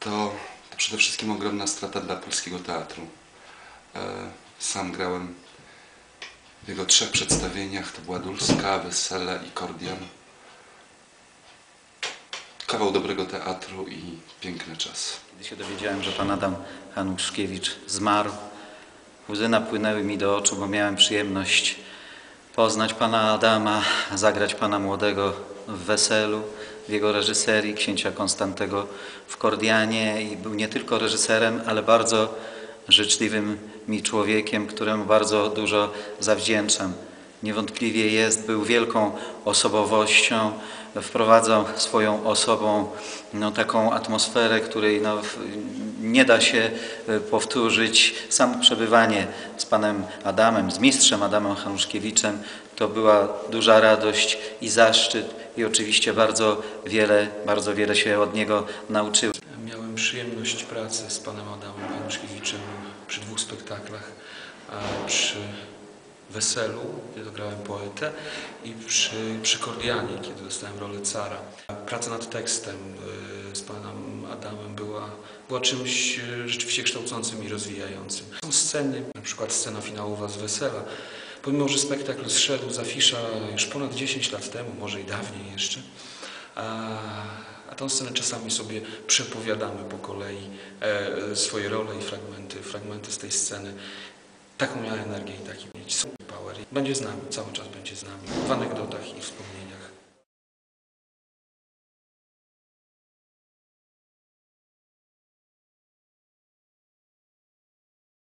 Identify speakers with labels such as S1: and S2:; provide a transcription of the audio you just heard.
S1: to, to przede wszystkim ogromna strata dla polskiego teatru. E, Sam grałem w jego trzech przedstawieniach. To była Dulska, Wesele i Kordian. Kawał dobrego teatru i piękny czas.
S2: Kiedy się dowiedziałem, że pan Adam Hanuszkiewicz zmarł, łzy napłynęły mi do oczu, bo miałem przyjemność poznać pana Adama, zagrać pana młodego w Weselu, w jego reżyserii, księcia Konstantego w Kordianie i był nie tylko reżyserem, ale bardzo życzliwym mi człowiekiem, któremu bardzo dużo zawdzięczam. Niewątpliwie jest, był wielką osobowością, wprowadzał swoją osobą no, taką atmosferę, której no, nie da się e, powtórzyć. Samo przebywanie z panem Adamem, z mistrzem Adamem Hanuszkiewiczem, to była duża radość i zaszczyt i oczywiście bardzo wiele, bardzo wiele się od niego nauczyłem.
S3: Miałem przyjemność pracy z panem Adamem Januszkiewiczem przy dwóch spektaklach. Przy Weselu, kiedy grałem poetę i przy, przy Kordianie, kiedy dostałem rolę cara. Praca nad tekstem y, z panem Adamem była, była czymś y, rzeczywiście kształcącym i rozwijającym. Są sceny, na przykład scena finałowa z Wesela. Pomimo, że spektakl zszedł z afisza już ponad 10 lat temu, może i dawniej jeszcze, a, a tą scenę czasami sobie przepowiadamy po kolei e, swoje role i fragmenty, fragmenty z tej sceny. Taką miała energię i taki mieć power. Będzie z nami, cały czas będzie z nami, w anegdotach i wspomnieniach.